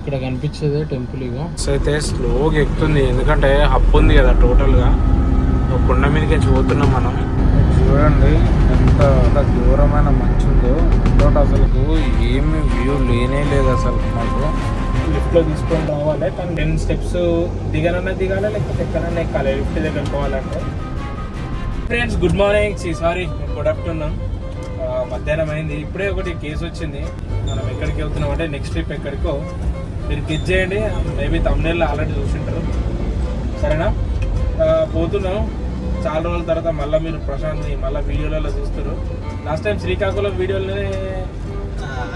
ఇక్కడ కనిపించేదే టెంపుల్ ఇగో. అయితే స్లోగా ఎక్కుతుంది. ఎందుకంటే హబ్ ఉంది కదా టోటల్గా కొండ మీదకి పోతున్నాం మనం. చూడండి ఎంత ఎంత దూరమైన మంచు ఉందో. ఇంకోటి అసలు ఏమి వ్యూ లేనే లేదు అసలు మాకు. లిఫ్ట్లో తీసుకొని రావాలి. కానీ టెన్ స్టెప్స్ దిగనన్నా దిగాలి లేకపోతే ఎక్కడన్నా ఎక్కాలి? లిఫ్ట్ దగ్గర పోవాలంటే. Friends good morning sorry good afternoon మధ్యాహ్నం అయింది. ఇప్పుడే ఒకటి కేసు వచ్చింది. మనం ఎక్కడికి వెళ్తున్నాం అంటే నెక్స్ట్ ట్రిప్ ఎక్కడికో. మీరు క్లిక్ చేయండి. మేబీ తమిళ ఆల్రెడీ చూసింటారు. సరేనా? పోతున్నాం. చాలా రోజుల తర్వాత మళ్ళీ మీరు ప్రశాంత్ని మళ్ళీ వీడియోలలో చూస్తారు. లాస్ట్ టైం శ్రీకాకుళం వీడియోలోనే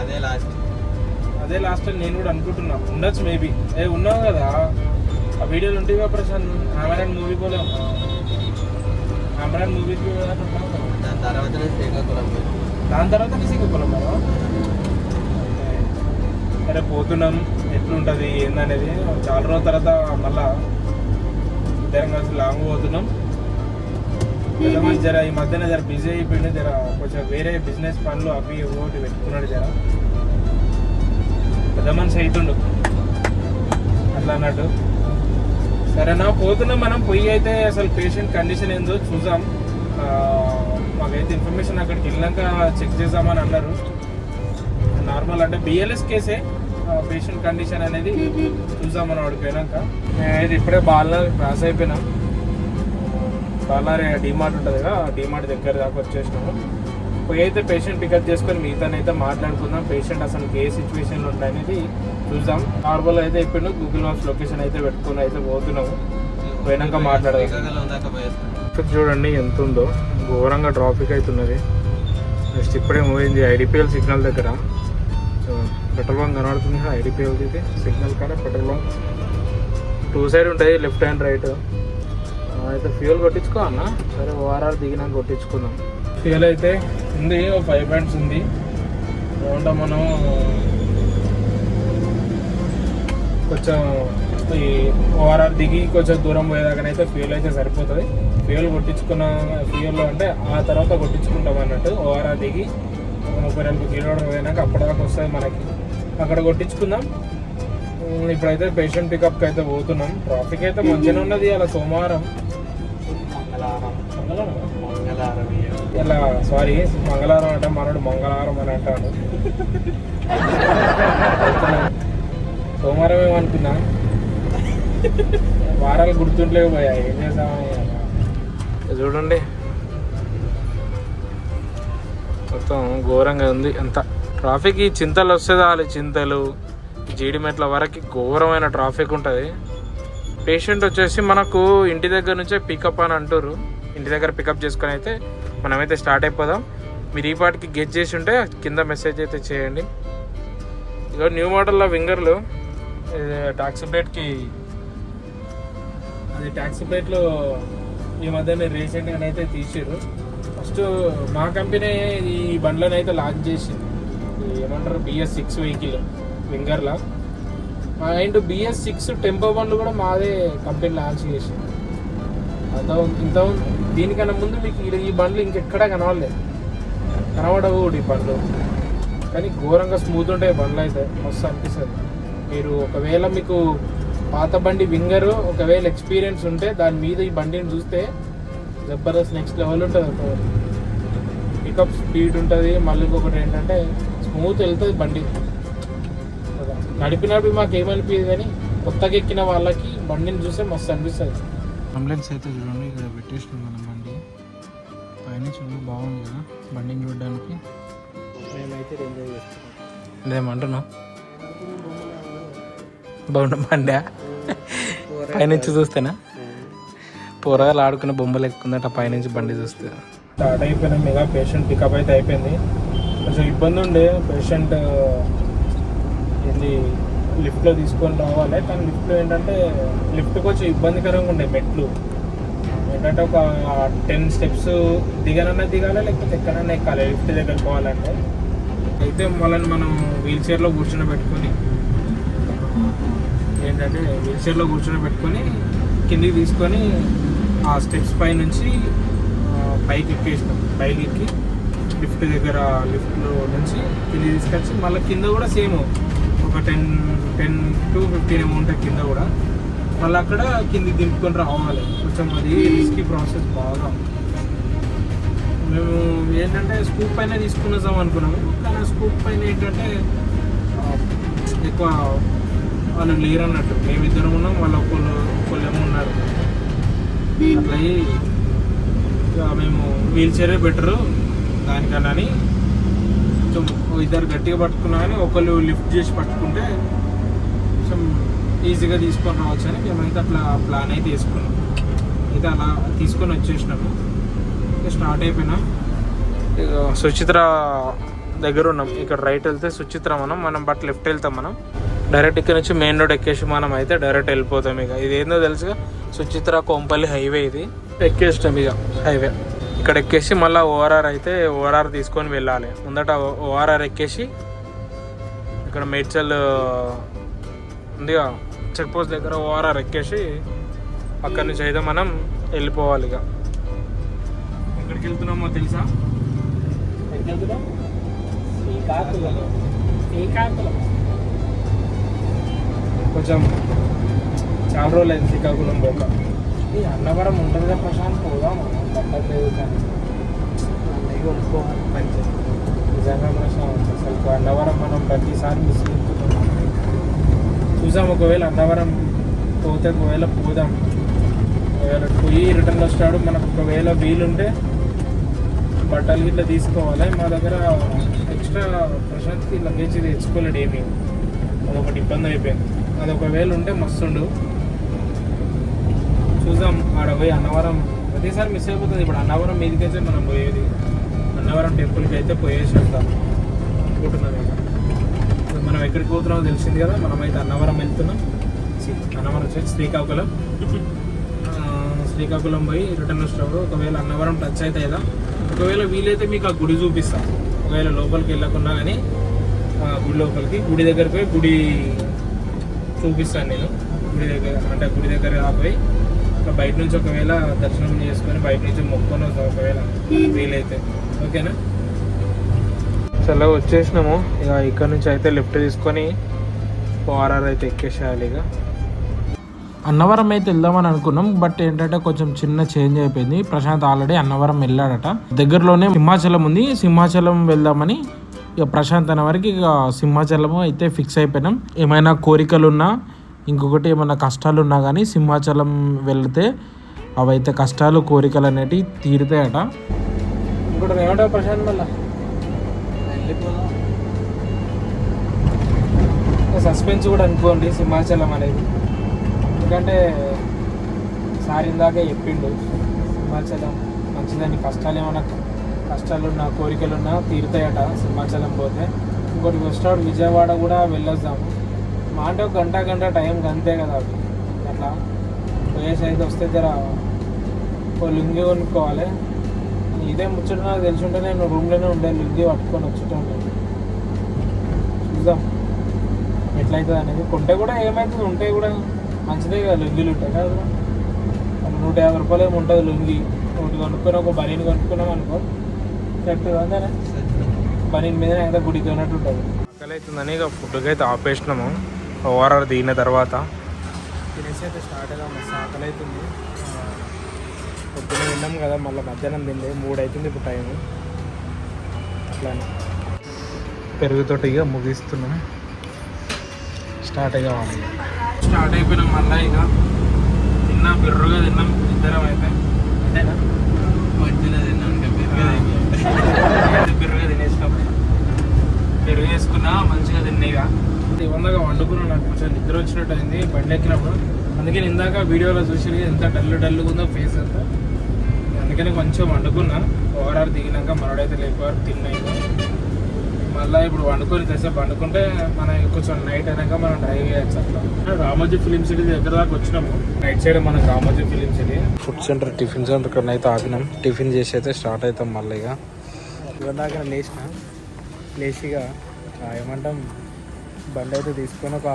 అదే లాస్ట్ అదే లాస్ట్ టైం నేను కూడా అనుకుంటున్నా. ఉండొచ్చు మేబీ. ఏ ఉన్నావు కదా. ఆ వీడియోలు ఉంటేగా ప్రశాంత్? ఆమెరాన్ మూవీ పోలే ఆమెరాన్ మూవీకి దాని తర్వాతనే శ్రీకాకుళం దాని తర్వాత శ్రీకాకుళం కదా సరే పోతున్నాం. ఎట్లుంటుంది ఏందనేది చాలా రోజుల తర్వాత మళ్ళా ఇద్దరం కలిసి లాంగ్ పోతున్నాం. జర ఈ మధ్యన జర బిజీ అయిపోయింది జర కొంచెం వేరే బిజినెస్ పనులు అవి ఒకటి పెట్టుకున్నాడు జర. పెద్ద మనిషి అవుతుండు అట్లా అన్నట్టు. సరేనా పోతున్నాం మనం పోయి అయితే అసలు పేషెంట్ కండిషన్ ఏందో చూద్దాం. మాకైతే ఇన్ఫర్మేషన్ అక్కడికి వెళ్ళాక చెక్ చేద్దామని అన్నారు. నార్మల్ అంటే బిఎల్ఎస్ కేసే పేషెంట్ కండిషన్ అనేది చూద్దామని వాడికి పోయినాక. నేనైతే ఇప్పుడే బాలనగర్ క్రాస్ అయిపోయినా. బాలనగర్ డిమార్ట్ ఉంటుంది కదా డిమార్ట్ దగ్గర దాకా వచ్చేసినాము. పోయి అయితే పేషెంట్ పికప్ చేసుకొని మిగతానైతే మాట్లాడుకుందాం. పేషెంట్ అసలు ఏ సిచ్యువేషన్లో ఉంటాయనేది చూద్దాం. నార్మల్ అయితే ఇప్పుడు గూగుల్ మ్యాప్స్ లొకేషన్ అయితే పెట్టుకొని అయితే పోతున్నాము. పోయినాక మాట్లాడదాం. చూడండి ఎంత ఉందో. ఘోరంగా ట్రాఫిక్ అవుతున్నది. నెక్స్ట్ ఇప్పుడే పోయింది ఐడిపిఎల్ సిగ్నల్ దగ్గర. పెట్రోల్ బంక్ కనబడుతుంది కదా ఐడిపిఎల్ ఇది సిగ్నల్ కాడ పెట్రోల్ బంక్. టూ సైడ్ ఉంటుంది లెఫ్ట్ అండ్ రైట్ అయితే ఫ్యూల్ కొట్టించుకో అన్న. సరే ఓఆర్ఆర్ దిగినాక కొట్టించుకుందాం. ఫ్యూల్ అయితే ఉంది ఓ ఫైవ్ పాయింట్స్ ఉంది. ఏమంటా మనం? కొంచెం ఈ ఓఆర్ఆర్ దిగి కొంచెం దూరం పోయేదాకానైతే ఫ్యూల్ అయితే సరిపోతుంది. ఫ్యూల్ కొట్టించుకున్న ఫ్యూల్ అంటే ఆ తర్వాత కొట్టించుకుంటాం అన్నట్టు. ఓఆర్ఆర్ దిగి ఒక ముప్పై నలభై కిలోమీటర్ పోయినాక అప్పటిదాకా వస్తుంది మనకి. అక్కడ కొట్టించుకుందాం. ఇప్పుడైతే పేషెంట్ పికప్కి అయితే పోతున్నాం. ట్రాఫిక్ అయితే మంచిగానే ఉన్నది అలా సోమవారం. ఇలా సారీ మంగళవారం అంటే మనోడు మంగళవారం అని అంటాడు సోమవారం ఏమనుకున్నా వారాలు గుర్తుంటలేవు పోయా ఏం చేద్దామని చూడండి. మొత్తం ఘోరంగా ఉంది అంత. ట్రాఫిక్ ఈ చింతలు వస్తే చాలు చింతలు. జీడిమెట్ల వరకు ఘోరమైన ట్రాఫిక్ ఉంటుంది. పేషెంట్ వచ్చేసి మనకు ఇంటి దగ్గర నుంచే పికప్ అని అంటారు ఇంటి దగ్గర పికప్ చేసుకొని అయితే మనమైతే స్టార్ట్ అయిపోదాం. మీరు ఈ పాటికి గెట్ చేసి ఉంటే కింద మెసేజ్ అయితే చేయండి. ఇక న్యూ మోడల్లో వింగర్లు. ట్యాక్సీ ప్లేట్కి అది ట్యాక్సీ ప్లేట్లో ఈ మధ్యనే రీసెంట్గా అయితే తీసారు ఫస్ట్ మా కంపెనీ ఈ బండ్లను అయితే లాంచ్ చేసింది. ఏమంటారు? బిఎస్ సిక్స్ వెహికల్ వింగర్లా అండ్ బిఎస్ సిక్స్ టెంపో బండ్లు కూడా మాదే కంపెనీ లాంచ్ చేసింది. అంత ఇంత దీనికన్నా ముందు మీకు ఈ- బండ్లు ఇంకెక్కడా కనవలేదు కనబడవు కూడా ఈ బండ్లు. కానీ ఘోరంగా స్మూత్ ఉంటాయి బండ్లు అయితే. మస్తు అనిపిస్తుంది. మీరు ఒకవేళ మీకు పాత బండి వింగరు ఒకవేళ ఎక్స్పీరియన్స్ ఉంటే దాని మీద ఈ బండిని చూస్తే జబర్దస్త్ నెక్స్ట్ లెవెల్ ఉంటుంది ఒక పికప్ స్పీడ్ ఉంటుంది. మళ్ళీ ఇంకొకటి ఏంటంటే స్మూత్ వెళ్తుంది బండి. నడిపినప్పుడు మాకు ఏమనిపించదు కానీ కొత్తగా ఎక్కిన వాళ్ళకి బండిని చూస్తే మస్తు అనిపిస్తుంది. అంబులెన్స్ అయితే చూడండి ఇక్కడ పెట్టేసినాం మనం బండి. పైన చూడండి బాగుంది కదా బండిని చూడడానికి. మేమైతే ఎంజాయ్ చేస్తాం ఇదేమంటున్నావు బాగుండ బండా? పైనుంచి చూస్తేనా? పోరగాలు ఆడుకునే బొమ్మలు ఎక్కుందట పైనుంచి బండి చూస్తే. స్టార్ట్ అయిపోయినా మెగా పేషెంట్ పికప్ అయితే అయిపోయింది. కొంచెం ఇబ్బంది ఉండే పేషెంట్ ఏంది లిఫ్ట్లో తీసుకొని రావాలి. కానీ లిఫ్ట్లో ఏంటంటే లిఫ్ట్ కొంచెం ఇబ్బందికరంగా ఉండే మెట్లు. ఏంటంటే ఒక టెన్ స్టెప్స్ దిగనన్నా దిగాలి లేకపోతే ఎక్కడన్నా ఎక్కాలి? లిఫ్ట్ దగ్గర పోవాలంటే. అయితే వాళ్ళని మనం వీల్ చైర్లో కూర్చొని పెట్టుకొని ఏంటంటే వీల్ చైర్లో కూర్చొని పెట్టుకొని కిందికి తీసుకొని ఆ స్టెప్స్ పై నుంచి పైకి ఎక్కేసినాం. పైకి ఎక్కి లిఫ్ట్ దగ్గర లిఫ్ట్లో నుంచి ఇది తీసుకొచ్చి మళ్ళీ కింద కూడా సేమ్ ఒక ten ten to fifteen amount కింద కూడా మళ్ళీ అక్కడ కింది దింపుకొని రావాలి. కొంచెం అది రిస్కీ ప్రాసెస్ బాగా. మేము ఏంటంటే స్కూప్ పైన తీసుకునేసాం అనుకున్నాము. కానీ స్కూప్ పైన ఏంటంటే ఎక్కువ వాళ్ళు లేరు అన్నట్టు మేమిద్దరం ఉన్నాం వాళ్ళు ఒకళ్ళు ఒకళ్ళేమో ఉన్నారు. అట్లా అయ్యి మేము వీల్ చైరే బెటరు దానికన్నా కొంచెం ఇద్దరు గట్టిగా పట్టుకున్నా కానీ ఒకళ్ళు లిఫ్ట్ చేసి పట్టుకుంటే కొంచెం ఈజీగా తీసుకొని రావచ్చు అని మేమైతే అట్లా ప్లాన్ అయితే వేసుకున్నాం. అయితే అలా తీసుకొని వచ్చేసినాము. ఇక స్టార్ట్ అయిపోయినా. ఇక సుచిత్ర దగ్గర ఉన్నాం. ఇక్కడ రైట్ వెళ్తే సుచిత్ర మనం మనం బట్ లెఫ్ట్ వెళ్తాం మనం. డైరెక్ట్ ఇక్కడ నుంచి మెయిన్ రోడ్ ఎక్కేసి మనం అయితే డైరెక్ట్ వెళ్ళిపోతాం ఇక. ఇది ఏందో తెలుసుగా సుచిత్ర కోంపల్లి హైవే ఇది. ఎక్కేస్తాం ఇక. హైవే. ఇక్కడ ఎక్కేసి మళ్ళీ ఓఆర్ఆర్ అయితే ఓఆర్ఆర్ తీసుకొని వెళ్ళాలి. ముందట ఓఆర్ఆర్ ఎక్కేసి ఇక్కడ మేడ్చల్ ఉందిగా చెక్ పోస్ట్ దగ్గర ఓఆర్ఆర్ ఎక్కేసి అక్కడి నుంచి అయితే మనం వెళ్ళిపోవాలి ఇక. ఎక్కడికి వెళ్తున్నామో తెలుసా కొంచెం చాలా రోజులు అయింది శ్రీకాకుళం పోక. ఈ అన్నవరం ఉంటుంది కదా ప్రశాంత్ పోదాం పట్టలేదు కానీ నిజంగా ప్రశాంత్ అసలు అన్నవరం మనం ప్రతిసారి మిస్ చూసాం ఒకవేళ అన్నవరం పోతే ఒకవేళ పోదాం. ఒకవేళ పోయి రిటర్న్ వస్తాడు మనకు ఒకవేళ వీలుంటే బట్టలు గిట్లా తీసుకోవాలి. మా దగ్గర ఎక్స్ట్రా ప్రశాంత్కి లగేజ్ తెచ్చుకోలేడు ఏమీ. అదొకటి ఇబ్బంది అయిపోయింది. అది ఒకవేళ ఉంటే మస్తుండు. చూద్దాం ఆడ పోయి అన్నవరం ప్రతిసారి మిస్ అయిపోతుంది. ఇప్పుడు అన్నవరం మీదకైతే మనం పోయేది. అన్నవరం టెంపుల్కి అయితే పోయేసి వెళ్తాం అనుకుంటున్నాం ఇక. మనం ఎక్కడికి పోతున్నామో తెలిసింది కదా. మనమైతే అన్నవరం వెళ్తున్నాం. అన్నవరం వచ్చేసి శ్రీకాకుళం. శ్రీకాకుళం పోయి రిటర్న్ వచ్చినప్పుడు ఒకవేళ అన్నవరం టచ్ అయితే కదా ఒకవేళ వీలైతే మీకు ఆ గుడి చూపిస్తాం. ఒకవేళ లోపలికి వెళ్ళకుండా కానీ ఆ గుడి లోపలికి. గుడి దగ్గరికి పోయి గుడి చూపిస్తాను నేను. గుడి దగ్గర అంటే గుడి దగ్గర ఆపోయి బయట నుంచి ఒకవేళ దర్శనం చేసుకొని బయట నుంచి మొక్కొని వస్తాం ఒకవేళ. వీలైతే. ఓకేనా? చలో వచ్చేసినాము. ఇక ఇక్కడ నుంచి అయితే లెఫ్ట్ తీసుకొని ఓఆర్ఆర్ అయితే ఎక్కేసేయాలి ఇక. అన్నవరం అయితే వెళ్దామని అనుకున్నాం బట్ ఏంటంటే కొంచెం చిన్న చేంజ్ అయిపోయింది. ప్రశాంత్ ఆల్రెడీ అన్నవరం వెళ్ళాడట. దగ్గరలోనే సింహాచలం ఉంది. సింహాచలం వెళ్దామని ఇక ప్రశాంత్ అనే వరకు ఇక సింహాచలం అయితే ఫిక్స్ అయిపోయినాం. ఏమైనా కోరికలు ఉన్నా ఇంకొకటి ఏమైనా కష్టాలు ఉన్నా కానీ సింహాచలం వెళ్తే అవైతే కష్టాలు కోరికలు అనేటివి తీరుతాయట. ఇంకోటి ఏమంటావు ప్రశాంత్ మళ్ళీ? సస్పెన్స్ కూడా అనుకోండి సింహాచలం అనేది. ఎందుకంటే సార్ ఇందాక చెప్పిండు సింహాచలం మంచిదని కష్టాలు ఏమైనా కష్టాలున్నా కోరికలున్నా తీరుతాయట సింహాచలం పోతే. ఇంకోటి వస్తాడు విజయవాడ కూడా వెళ్ళొద్దాం. మా అంటే ఒక గంట గంట టైం అంతే కదా అవి అట్లా పోయేసి అయితే వస్తే జర ఓ లుంగి కొనుక్కోవాలి. ఇదే ముచ్చట నాకు తెలిసి ఉంటే నేను రూమ్లోనే ఉండే లుంగి పట్టుకొని వచ్చుంటాను చూద్దాం. ఎట్లయితుంది అనేది. కొంటే కూడా ఏమవుతుంది ఉంటే కూడా మంచిదే కదా లుంగీలు ఉంటాయి కదా నూట యాభై రూపాయలు ఏమి ఉంటుంది లుంగి. ఒకటి కొనుక్కొని ఒక బనీని కొనుక్కున్నాం అనుకో. కరెక్ట్ అంతేనా? బనీన్ మీద ఏదో గుడికి ఉన్నట్టు ఉంటుంది. ఆకలి అవుతుందని ఇక ఫుడ్కి అయితే ఆపేసినాము. ఓఆర్ఆర్ దిగిన తర్వాత తినేసి అయితే స్టార్ట్ అయినా మస్తు ఆకలి అవుతుంది ఆ, పొద్దున తిన్నాం కదా మళ్ళీ మధ్యాహ్నం తిండే మూడు అవుతుంది ఇప్పుడు టైం అట్లానే. పెరుగుతోటి ఇక ముగిస్తున్నాం స్టార్ట్ కావాలి స్టార్ట్ అయిపోయినాం మళ్ళీ ఇక. తిన్నాం బిర్రుగా తిన్నాం ఇద్దరం అయితే. అంతేనా? మధ్యలో తిన్నాం. పెరుగు తినేసినాం. పెరుగు వేసుకున్నా మంచిగా తిన్నాయిగా ఇవందాక వండుకున్నా నాకు. కొంచెం నిద్ర వచ్చినట్టు అయింది బండి ఎక్కినప్పుడు. అందుకే నేను ఇందాక వీడియోలో చూసి ఎంత డల్ డల్గా ఉందో ఫేస్ అంతా. అందుకని కొంచెం వండుకున్నా. ఓవరాల్ దిగినాక మనోడైతే లేకపోయారు తిన్నాయి మళ్ళీ ఇప్పుడు వండుకొని తెసేపు వండుకుంటే మనం కొంచెం నైట్ అయినాక మనం డ్రైవ్ చేయొచ్చు అట్లా. రామోజీ ఫిలిం సిటీ దగ్గర దాకా వచ్చినాము. రైట్ సైడ్ మనకు Ramoji film city. Food center tiffin center అయితే ఆగినాం. టిఫిన్ చేసి అయితే స్టార్ట్ అవుతాం మళ్ళీ ఇక ఇవన్నాక లేచిన లేచిగా ఏమంటాం బండి అయితే తీసుకొని ఒక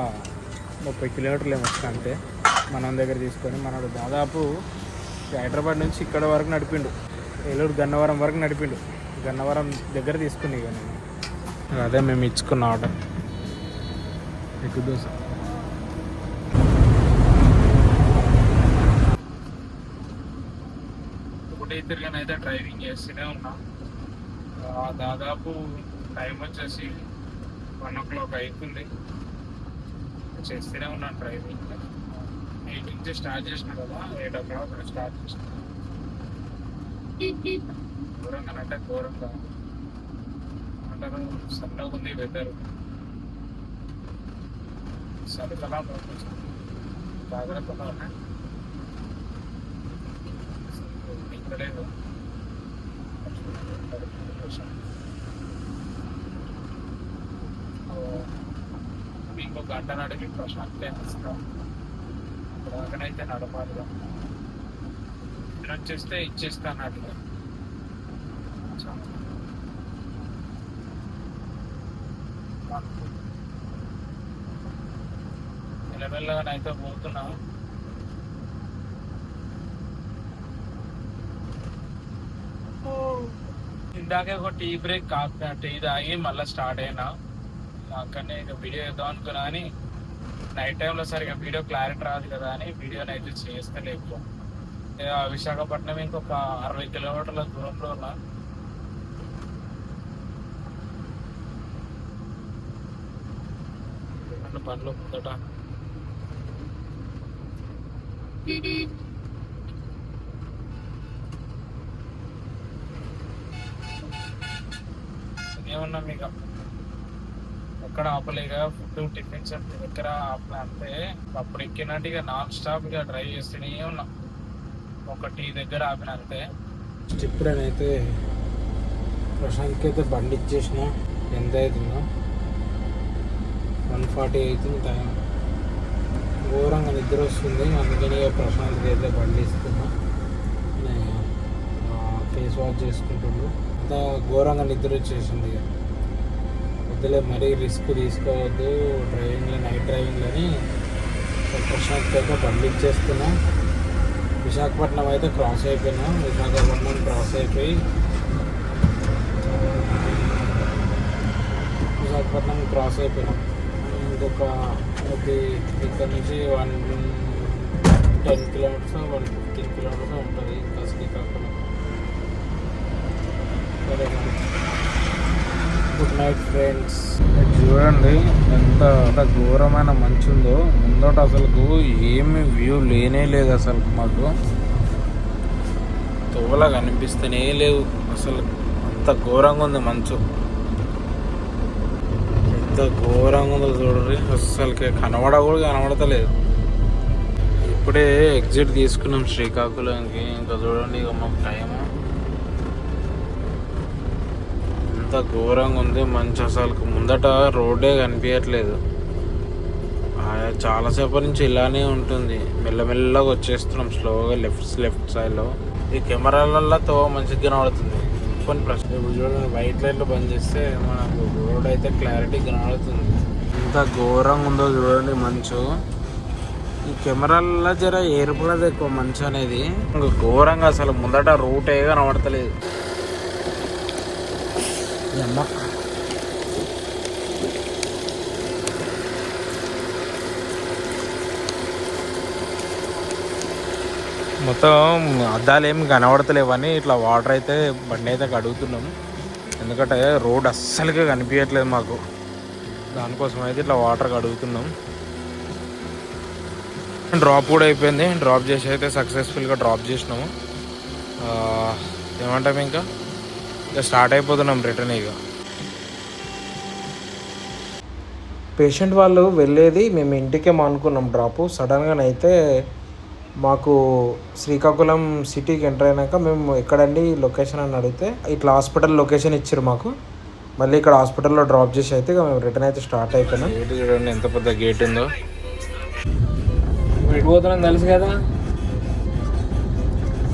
ముప్పై కిలోమీటర్లు ఏమో వచ్చిన అంతే. మనం దగ్గర తీసుకొని మనడు దాదాపు హైదరాబాద్ నుంచి ఇక్కడ వరకు నడిపిండు. ఏలూరు గన్నవరం వరకు నడిపిండు. గన్నవరం దగ్గర తీసుకుని ఇక నేను. అదే మేము ఇచ్చుకున్న ఆర్డర్. ఎగ్ దోశ. ఒకటే తిరిగానైతే డ్రైవింగ్ చేస్తూనే ఉన్నా. ఆ, దాదాపు టైం వచ్చేసి వన్ ఓ క్లాక్ అవుతుంది చేస్తూనే ఉన్నాను డ్రైవింగ్. ఎయిట్ నుంచి స్టార్ట్ చేసిన కదా ఎయిట్ ఓ క్లాక్ స్టార్ట్ చేసిన. ఘోరంగా అంటే ఘోరంగా. అంటారు సన్నగా ఉంది వెదర్ సరికలా జాగ్రత్తగా ఉన్నాయి లేదు ఇంకో గంట నడిపి ప్రశాంతి ఇస్తాం దాకనైతే నడపాలి నేను వచ్చేస్తే ఇచ్చేస్తాను అన్నట్టుగా మెల్లమెల్లగానైతే పోతున్నాం. ఇందాకే ఒక టీ బ్రేక్ కాపిన టీ తాగి మళ్ళీ స్టార్ట్ అయినా. అక్కడనే ఇక వీడియో చేద్దాం అనుకున్నా అని నైట్ టైంలో సరిగా వీడియో క్లారిటీ రాదు కదా అని వీడియోని అయితే చేస్తలే ఎక్కువ. ఇక విశాఖపట్నం ఇంకొక అరవై కిలోమీటర్ల దూరంలో ఉన్నా రెండు పనులు ముందట. ఏమన్నా మీకు ఎక్కడ ఆపలేక ఫుడ్ టిఫిన్ అంటే దగ్గర ఆపలే అంతే అప్పుడు ఎక్కినట్టు ఇక నాన్ స్టాప్ ఇక డ్రైవ్ చేస్తూనే ఉన్నాం. ఒక టీ దగ్గర ఆపిన అంతే. ఇప్పుడైతే ప్రశాంత్కి అయితే బండి ఇచ్చేసిన. ఎంత అవుతుందో? వన్ ఫార్టీ అవుతుంది టైం. ఘోరంగా నిద్ర వస్తుంది. అందుకని ఇక ప్రశాంత్కి అయితే బండి ఇస్తున్నా. ఫేస్ వాష్ చేసుకుంటుండు అంత ఘోరంగా నిద్ర వచ్చేసింది ఇక. వద్దులే మరీ రిస్క్ తీసుకోవద్దు. డ్రైవింగ్లో నైట్ డ్రైవింగ్లని ప్రశాంత్కి అయితే బండి ఇచ్చేస్తున్నా. విశాఖపట్నం అయితే క్రాస్ అయిపోయినా. విశాఖపట్నం క్రాస్ అయిపోయి విశాఖపట్నం క్రాస్ అయిపోయినాం. ఇంకొక అది ఇక్కడ నుంచి one ten kilometers one fifteen kilometers ఉంటుంది. ఇంకా శ్రీకాకుళం సరే గుడ్ నైట్ ఫ్రెండ్స్. చూడండి ఎంత ఘోరమైన మంచు ఉందో ముందట అసలు ఏమి వ్యూ లేనే లేదు అసలు మాకు. తోలా కనిపిస్తేనే లేవు. అసలు అంత ఘోరంగా ఉంది మంచు. ఎంత ఘోరంగా ఉందో చూడండి. అసలుకి కనబడ కూడా కనబడతలేదు. ఇప్పుడే ఎగ్జిట్ తీసుకున్నాం శ్రీకాకుళంకి. ఇంకా చూడండి ఇక మాకు టైము ఎంత ఘోరంగా ఉంది. మంచి అసలు ముందట రోడ్డే కనిపించట్లేదు. చాలాసేపు చాలాసేపటి నుంచి ఇలానే ఉంటుంది. మెల్లమెల్లగా వచ్చేస్తున్నాం స్లోగా లెఫ్ట్ లెఫ్ట్ సైడ్లో. ఈ కెమెరాలతో తో మంచిగా కనబడుతుంది. కొన్ని ప్రశ్న ఇప్పుడు చూడండి వైట్ లైట్లు బంద్ చేస్తే మనకు రోడ్ అయితే క్లారిటీ కనబడుతుంది. ఎంత ఘోరంగా ఉందో చూడండి మంచు. ఈ కెమెరాలలో జర ఏర్పడదు ఎక్కువ మంచు అనేది. ఇంకా ఘోరంగా అసలు ముందట రూటే కనబడతలేదు. అమ్మ మొత్తం అద్దాలు ఏమి కనబడతలేవని ఇట్లా వాటర్ అయితే బండి అయితే కడుగుతున్నాం. ఎందుకంటే రోడ్ అస్సలుగా కనిపించట్లేదు మాకు. దానికోసం అయితే ఇట్లా వాటర్ కడుగుతున్నాం. డ్రాప్ కూడా అయిపోయింది. డ్రాప్ చేసి అయితే సక్సెస్ఫుల్గా డ్రాప్ చేసినాము. ఏమంటాము ఏమంటాం ఇంకా? ఇక స్టార్ట్ అయిపోతున్నాం రిటర్న్ ఇక. పేషెంట్ వాళ్ళు వెళ్ళేది మేము ఇంటికేమో అనుకున్నాం డ్రాప్. సడన్గానైతే మాకు శ్రీకాకుళం సిటీకి ఎంటర్ అయినాక మేము ఎక్కడండి లొకేషన్ అని అడిగితే ఇట్లా హాస్పిటల్ లొకేషన్ ఇచ్చారు మాకు. మళ్ళీ ఇక్కడ హాస్పిటల్లో డ్రాప్ చేసి అయితే ఇక మేము రిటర్న్ అయితే స్టార్ట్ అయిపోయినాం. గేట్ చూడండి ఎంత పెద్ద గేట్ ఉందో. వెళ్ళిపోతున్నాం తెలుసు కదా.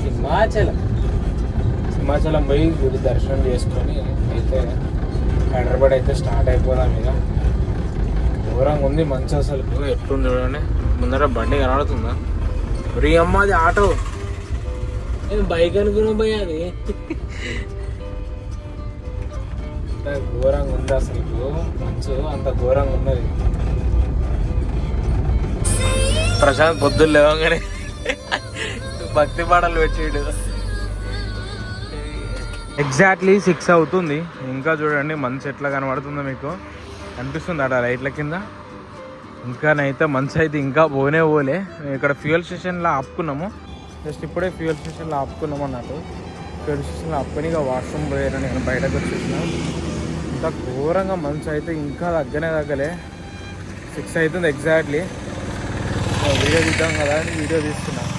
సింహాచలం సింహాచలం పోయి గుడి దర్శనం చేసుకొని అయితే హైదరాబాద్ అయితే స్టార్ట్ అయిపోదాం ఇక ఘోరంగా ఉంది మంచి అసలు. ఎట్లుంది చూడండి. ముందర బండి కనబడుతుందా? రీ అమ్మ అది ఆటో. నేను బైక్ అనుకున్నా పోయి అది. ఘోరంగా ఉంది అసలు మంచు అంత ఘోరంగా ఉన్నది. ప్రశాంత్ పొద్దున్న లేవగానే భక్తి పాటలు పెట్టాడు. ఎగ్జాక్ట్లీ సిక్స్ అవుతుంది. ఇంకా చూడండి మంచి ఎట్లా కనబడుతుందో మీకు. అనిపిస్తుంది అట లైట్ల కింద. ఇంకానైతే మంచి అయితే ఇంకా పోనే పోలే. మేము ఇక్కడ ఫ్యూయల్ స్టేషన్లో ఆపుకున్నాము. జస్ట్ ఇప్పుడే ఫ్యూయల్ స్టేషన్లో ఆపుకున్నాము అన్నట్టు. ఫ్యూయల్ స్టేషన్లో ఆపుకొని ఇక వాష్రూమ్ పోయారని నేను బయటకు వచ్చేసిన. ఇంకా ఘోరంగా మంచి అయితే ఇంకా తగ్గనే తగ్గలే. సిక్స్ అవుతుంది ఎగ్జాక్ట్లీ వీడియో తీద్దాం కదా అని వీడియో తీసుకున్నాను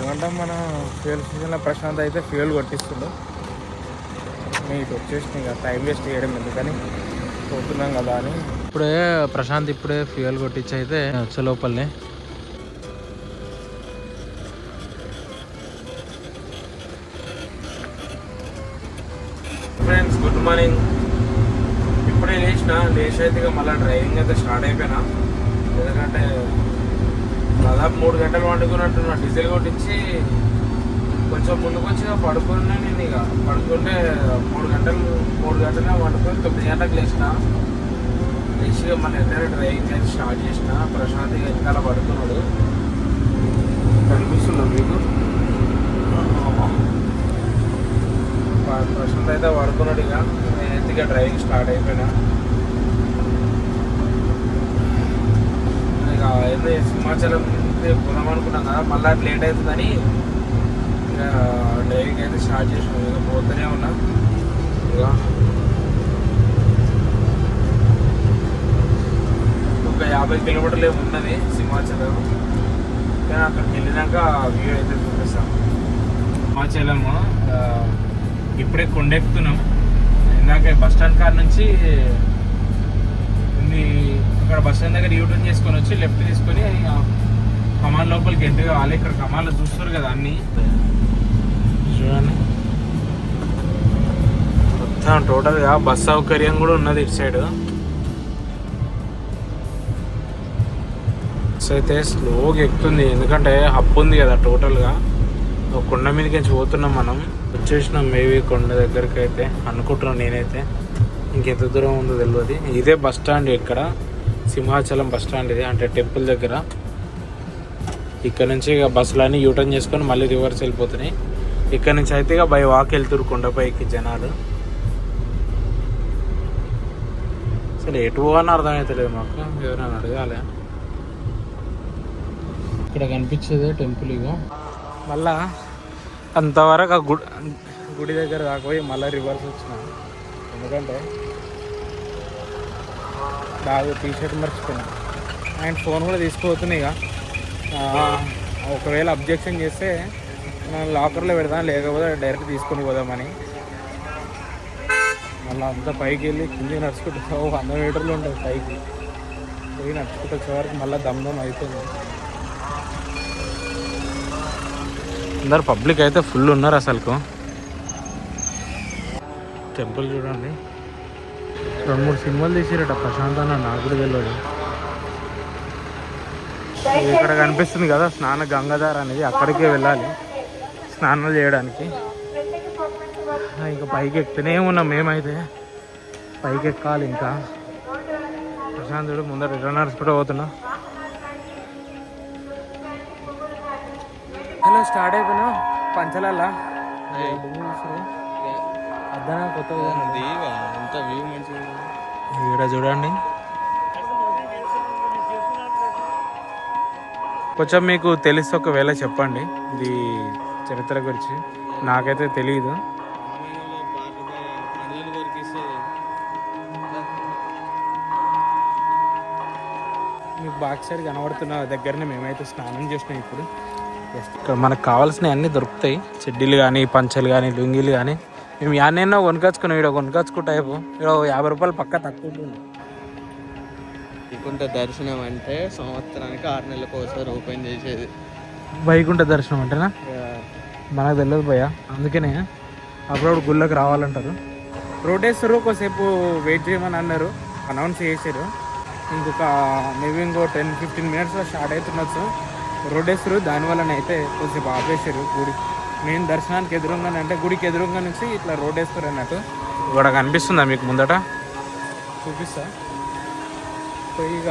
ఏమంటాం మన ఫ్యూయల్ స్టేషన్లో ప్రశాంత్ అయితే ఫ్యూయల్ కొట్టిస్తుండు. ఇటు వచ్చేసిన ఇక టైం వేస్ట్ చేయడం ఎందుకని? పోతున్నాం కదా అని. ఇప్పుడే ప్రశాంత్ ఇప్పుడే ఫ్యూయల్ కొట్టించి అయితే వచ్చే లోపలనే. ఫ్రెండ్స్ గుడ్ మార్నింగ్ ఇప్పుడే లేచిన లేచి అయితే ఇక మళ్ళీ డ్రైవింగ్ అయితే స్టార్ట్ అయిపోయినా. ఎందుకంటే దాదాపు మూడు గంటలు వండుకున్నట్టున్నా డీజిల్ కొట్టించి కొంచెం ముందుకు వచ్చి ఇక పడుకున్నా నేను ఇక. పడుకుంటే మూడు గంటలు మూడు గంటలే వండుకొని తొమ్మిది గంటలకు లేచిన లేచి మన ఇద్దరు డ్రైవింగ్ చేసి స్టార్ట్ చేసిన ప్రశాంత్ ఇక వెనకాల పడుకున్నాడు. కనిపిస్తున్నాడు మీకు? ప్రశాంత్ అయితే పడుకున్నాడు ఇక. నేనైతే ఇక డ్రైవింగ్ స్టార్ట్ అయిపోయినా. ఇక ఏదో సింహాచలం పోదాం అనుకున్నాం కదా మళ్ళీ అది లేట్ అవుతుందని ఇక డ్రైవింగ్ అయితే స్టార్ట్ చేసినాం. ఇక పోతూనే ఉన్నా. ఇక ఒక యాభై కిలోమీటర్లు ఏమి ఉన్నది సింహాచలం కానీ అక్కడికి వెళ్ళినాక వ్యూ అయితే చూపిస్తాం. సింహాచలము ఇప్పుడే కొండెక్కుతున్నాం. ఇందాక బస్ స్టాండ్ కాడ నుంచి ఉంది అక్కడ బస్ స్టాండ్ దగ్గర యూటర్న్ చేసుకొని వచ్చి లెఫ్ట్ తీసుకొని కమాల్ కమాన్ లోపలికి ఎంటర్ కావాలి. ఇక్కడ కమాల్లో చూస్తారు కదా అన్ని. చూడండి. మొత్తం టోటల్గా బస్ సౌకర్యం కూడా ఉన్నది ఇటు సైడ్ బస్ అయితే స్లోగా ఎక్కుతుంది. ఎందుకంటే హప్ ఉంది కదా టోటల్గా ఒక కొండ మీదకి పోతున్నాం మనం. వచ్చేసినాం మేబీ కొండ దగ్గరికి అయితే అనుకుంటున్నాం నేనైతే. ఇంకెంత దూరం ఉందో తెలియదు ఇదే బస్ స్టాండ్ ఇక్కడ. సింహాచలం బస్ స్టాండ్ ఇది అంటే టెంపుల్ దగ్గర. ఇక్కడ నుంచి ఇక బస్సులు అన్నీ యూటర్న్ చేసుకొని మళ్ళీ రివర్స్ వెళ్ళిపోతున్నాయి. ఇక్కడ నుంచి అయితే ఇక బై వాక్ వెళ్తురు కొండపైకి జనాలు. అసలు ఎటు అని అర్థమవుతలేదు మాకు. ఎవరైనా అడగాలి. ఇక్కడ కనిపించేదే టెంపుల్ ఇక మళ్ళా అంతవరకు ఆ గుడి గుడి దగ్గర కాకపోయి మళ్ళీ రివర్స్ వచ్చిన. ఎందుకంటే బాగా టీ షర్ట్ మర్చిపోయినా. అండ్ ఫోన్ కూడా తీసుకుపోతున్నాయి ఇక ఒకవేళ అబ్జెక్షన్ చేస్తే మనం లాకర్లో పెడదాం లేకపోతే డైరెక్ట్ తీసుకొని పోదామని. మళ్ళీ అంతా పైకి వెళ్ళి కింద నడుచుకుంటూ వంద మీటర్లు ఉంటుంది పైకి. పోయి నడుచుకుంటూ వచ్చే మళ్ళీ దమ్దం అవుతుంది అందరు పబ్లిక్ అయితే ఫుల్ ఉన్నారు అసలుకు. టెంపుల్ చూడండి. రెండు మూడు సినిమాలు తీసిరట. ప్రశాంత్ అన్న నాకు కూడా తెలియదు ఇక్కడ కనిపిస్తుంది కదా స్నాన గంగాధార అనేది అక్కడికే వెళ్ళాలి. స్నానాలు చేయడానికి. ఇంకా పైకి ఎక్కుతూనే ఉన్నాం మేమైతే. పైకి ఎక్కాలి ఇంకా. ప్రశాంతుడు ముందర రిటర్న్ నడుచుకుంటూ పోతున్నా. హలో స్టార్ట్ అయిపోయినా పంచలల్లా? అద్దనా కొత్త ఇక్కడ చూడండి. కొంచెం మీకు తెలిస్తే ఒకవేళ చెప్పండి. ఇది చరిత్ర గురించి. నాకైతే తెలియదు మీకు బాక్ సైడ్ కనబడుతున్న దగ్గరనే మేమైతే స్నానం చేసినాం ఇప్పుడు. ఇక్కడ మనకు కావాల్సినవి అన్నీ దొరుకుతాయి. చెడ్డీలు కానీ పంచలు కానీ లుంగీలు కానీ మేము యాన్నెన్నో కొనుకొచ్చుకున్నాం ఇక్కడ కొనుకొచ్చుకుంటే అయిపో ఇక్కడ యాభై రూపాయలు పక్క తక్కువ ఉంటుంది వైకుంఠ దర్శనం అంటే సంవత్సరానికి ఆరు నెలలకు ఒకసారి ఓపెన్ చేసేది. వైకుంఠ దర్శనం అంటేనా? మనకు తెలియదు భయ అందుకనే అప్పుడప్పుడు గుళ్ళకి రావాలంటారు. రోడ్ వేస్తారు ఒకసేపు వెయిట్ చేయమని అన్నారు అనౌన్స్ చేశారు. ఇంకొక మేబీ ఇంకో టెన్ ఫిఫ్టీన్ మినిట్స్లో స్టార్ట్ అవుతుండొచ్చు. రోడ్ వేస్తారు దానివల్లనే అయితే కొద్దిసేపు ఆపేశారు గుడి. మెయిన్ దర్శనానికి ఎదురుగా అంటే గుడికి ఎదురుగా నుంచి ఇట్లా రోడ్ వేస్తారు అన్నట్టు. ఇక్కడ కనిపిస్తుందా మీకు ముందట? చూపిస్తా. పోయి ఇక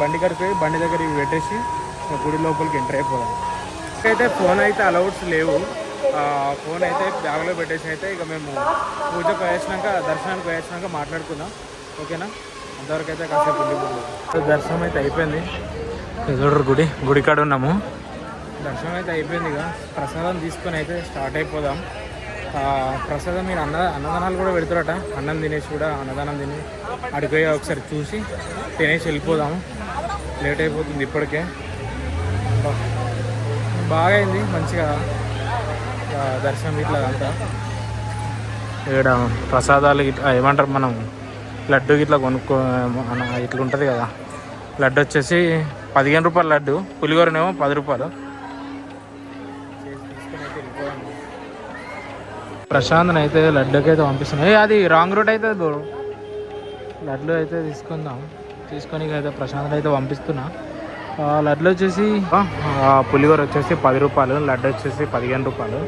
బండి కాడికి పోయి బండి దగ్గర ఇవి పెట్టేసి గుడి లోపలికి ఎంటర్ అయిపోదాం. అయితే ఫోన్ అయితే అలౌడ్స్ లేవు. ఫోన్ అయితే బ్యాగ్లో పెట్టేసి అయితే ఇక మేము పూజకు వేసినాక దర్శనానికి వేసినాక మాట్లాడుకుందాం. ఓకేనా? అంతవరకు అయితే కాసేపు దర్శనం అయితే అయిపోయింది. ఎదురు గుడి గుడి కాడ ఉన్నాము. దర్శనం అయితే అయిపోయింది ఇక. ప్రసాదం తీసుకొని అయితే స్టార్ట్ అయిపోదాం. ప్రసాదం మీరు అన్న అన్నదానాలు కూడా పెడతారట. అన్నం తినేసి కూడా అన్నదానం తిని అడిగి ఒకసారి చూసి తినేసి వెళ్ళిపోదాము. లేట్ అయిపోతుంది ఇప్పటికే. బాగా అయింది మంచిగా దర్శనం ఇట్లా అంతా. ఇక్కడ ప్రసాదాలు ఇట్లా ఏమంటారు మనం లడ్డు ఇట్లా కొనుక్కో మన ఇట్లా ఉంటుంది కదా. లడ్డు వచ్చేసి పదిహేను రూపాయల లడ్డు. పులిగోరనేమో పది రూపాయలు. ప్రశాంత్ని అయితే లడ్డుకి అయితే పంపిస్తున్నాయి అది రాంగ్ రూట్ అయితే బ్రో. లడ్లు అయితే తీసుకుందాం. తీసుకొని అయితే ప్రశాంత్ అయితే పంపిస్తున్నా లడ్లు వచ్చేసి ఆ, పులిహోర వచ్చేసి పది రూపాయలు లడ్డు వచ్చేసి పదిహేను రూపాయలు.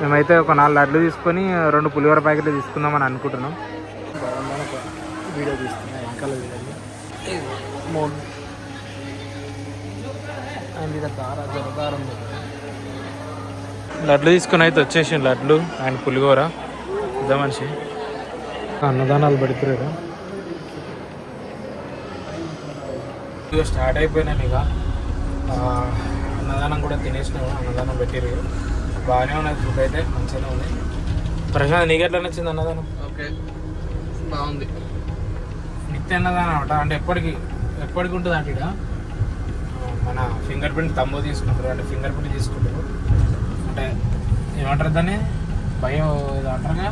మేమైతే ఒక నాలుగు లడ్లు తీసుకొని రెండు పులిహోర ప్యాకెట్లు తీసుకుందామని అనుకుంటున్నాం. వీడియో తీసుకున్నా వెనకాల వీడియో మూడు అండ్ ఇది దార జరదారం లడ్లు తీసుకొని అయితే వచ్చేసి లడ్లు అండ్ పులిహోర. పెద్ద మనిషి. అన్నదానాలు పెడుతున్నారు ఇక స్టార్ట్ అయిపోయినాను ఇక. అన్నదానం కూడా తినేసినాము అన్నదానం పెట్టిరు బాగానే ఉన్నది ఫుడ్ అయితే మంచిగానే ఉంది. ప్రశాంత్ నీకు ఎట్లా నచ్చింది అన్నదానం? ఓకే. బాగుంది. నిత్య అన్నదానం అనమాట అంటే ఎప్పటికి ఎప్పటికి ఉంటుంది అంటే మన ఫింగర్ ప్రింట్ తమ్ము తీసుకుంటారు అంటే ఫింగర్ ప్రింట్ తీసుకుంటారు అంటే ఏమంటారు దాన్ని? భయం ఇది అంటారుగా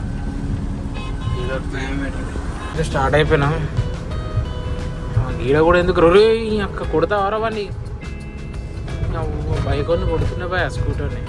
ఏదో బయోమెట్రిక్ ఇది స్టార్ట్ అయిపోయినా. ఈడ కూడా ఎందుకు రొరే అక్క కొడతావారా వాడిని బైక్ కొడుతున్నా బాయ్ స్కూటర్ని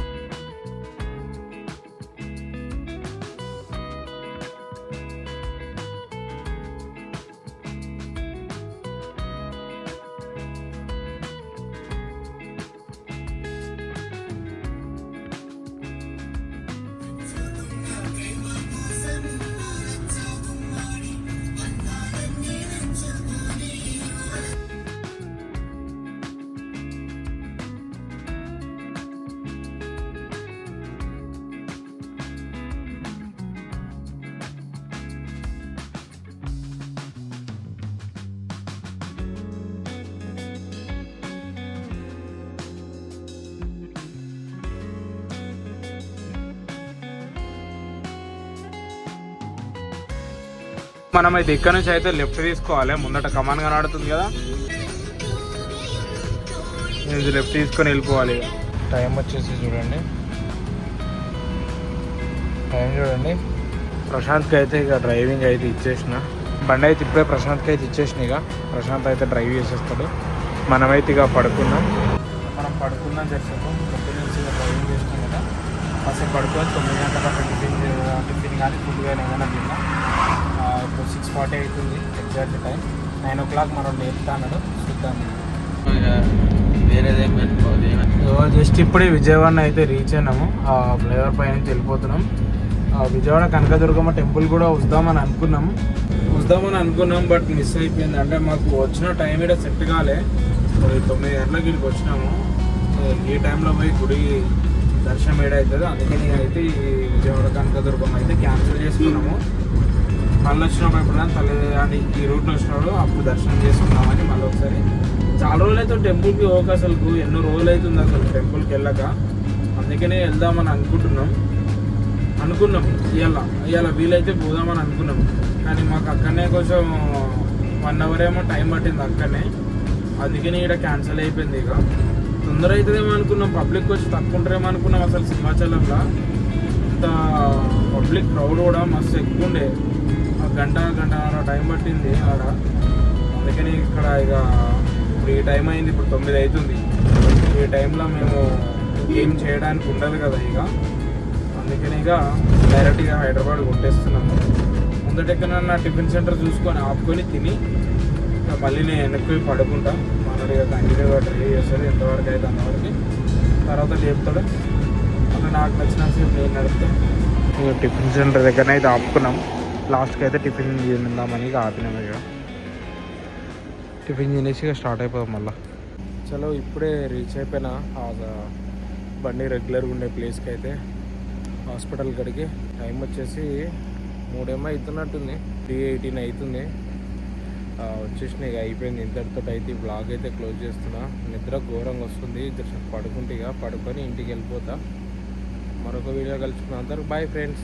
మనం అయితే ఇక్కడ నుంచి అయితే లెఫ్ట్ తీసుకోవాలి. ముందట కమాన్ కనబడుతుంది కదా. ఇది లెఫ్ట్ తీసుకొని వెళ్ళిపోవాలి. టైం వచ్చేసి చూడండి. టైం చూడండి. ప్రశాంత్కి అయితే ఇక డ్రైవింగ్ అయితే ఇచ్చేసిన. బండి అయితే ఇప్పుడే ప్రశాంత్కి అయితే ఇచ్చేసిన ఇక. ప్రశాంత్ అయితే డ్రైవ్ చేసేస్తాడు. మనమైతే ఇక పడుకున్నాం మనం పడుకున్నాం పొద్దు నుంచి ఇక డ్రైవింగ్ చేసినాం కదా. కాసేపు పడుకొని తొమ్మిది గంటల టిఫిన్ టిఫిన్ కానీ ఫుడ్ కానీ ఏమైనా సిక్స్ ఫార్టీ అవుతుంది exact time. Nine o'clock మనం లేపుతా అన్నాడు. చూద్దాం. వేరేదేం పెట్టుకోవాలి జస్ట్ ఇప్పుడే విజయవాడ అయితే రీచ్ అయినాము. ఆ ఫ్లైఓవర్ పై నుంచి వెళ్ళిపోతున్నాం. ఆ విజయవాడ కనకదుర్గమ్మ టెంపుల్ కూడా వద్దామని అనుకున్నాం. వద్దామని అనుకున్నాం బట్ మిస్ అయిపోయింది. అంటే మాకు వచ్చిన టైం ఇక్కడ సెట్ కాలే. తొమ్మిది గంటలకు ఇక్కడికి వచ్చినాము. ఈ టైంలో పోయి గుడి దర్శనం ఏడవుతుంది అందుకని అయితే ఈ విజయవాడ కనకదుర్గమ్మ అయితే క్యాన్సిల్ చేసుకున్నాము. మళ్ళీ వచ్చినప్పుడు ఎప్పుడైనా తల్లి అని ఈ రూట్లో వచ్చినాడు అప్పుడు దర్శనం చేసుకున్నామని మళ్ళీ ఒకసారి. చాలా రోజులు అయితే టెంపుల్కి పోక అసలు ఎన్నో రోజులు అవుతుంది అసలు టెంపుల్కి వెళ్ళక. అందుకనే వెళ్దామని అనుకుంటున్నాం. అనుకున్నాం. ఇవాళ ఇవాళ వీలైతే పోదామని అనుకున్నాం. కానీ మాకు అక్కడనే కొంచెం వన్ అవర్ ఏమో టైం పట్టింది అక్కడనే. అందుకని ఇక్కడ క్యాన్సిల్ అయిపోయింది ఇక. తొందర అవుతుందేమో అనుకున్నాం. పబ్లిక్ వచ్చి తక్కువ ఉంటారేమో అనుకున్నాం అసలు సింహాచలంలో. ఇంత పబ్లిక్ క్రౌడ్ కూడా మస్తు ఎక్కువ ఉండే. గంట గంటన్నర టైం పట్టింది ఆడ. అందుకని ఇక్కడ ఇక ఇప్పుడు ఈ టైం అయింది ఇప్పుడు తొమ్మిది అవుతుంది ఈ టైంలో మేము ఏం చేయడానికి ఉండదు కదా ఇక. అందుకని ఇక డైరెక్ట్గా హైదరాబాద్ కొట్టేస్తున్నాము ముందట ఎక్కడన్నా టిఫిన్ సెంటర్ చూసుకొని ఆపుకొని తిని మళ్ళీ నేను వెనక్కి పడుకుంటా. మనడిగా ఇక కంటిన్యూగా ట్రై చేస్తాడు ఎంతవరకు అయితే అంతవరకు. తర్వాత లేపుతాడు అలా నాకు నచ్చిన సేపు నేను నడుపుతాను ఇక టిఫిన్ సెంటర్ దగ్గర అయితే ఆపుకున్నాం. లాస్ట్కి అయితే టిఫిన్ తిందామని ఇక ఆపినాం ఇక. టిఫిన్ తినేసి ఇక స్టార్ట్ అయిపోదాం మళ్ళీ. చలో ఇప్పుడే రీచ్ అయిపోయినా ఆ బండి రెగ్యులర్గా ఉండే ప్లేస్కి అయితే హాస్పిటల్ కడిగి టైం వచ్చేసి మూడేమో అవుతున్నట్టుంది త్రీ ఎయిటీన్ అవుతుంది వచ్చేసిన ఇక అయిపోయింది. ఇంతటితో అయితే ఈ బ్లాగ్ అయితే క్లోజ్ చేస్తున్నా. నిద్ర ఘోరంగా వస్తుంది. ఇద్దరు పడుకుంటే ఇక పడుకొని ఇంటికి వెళ్ళిపోతా. మరొక వీడియో కలుసుకున్న అందరు బాయ్ ఫ్రెండ్స్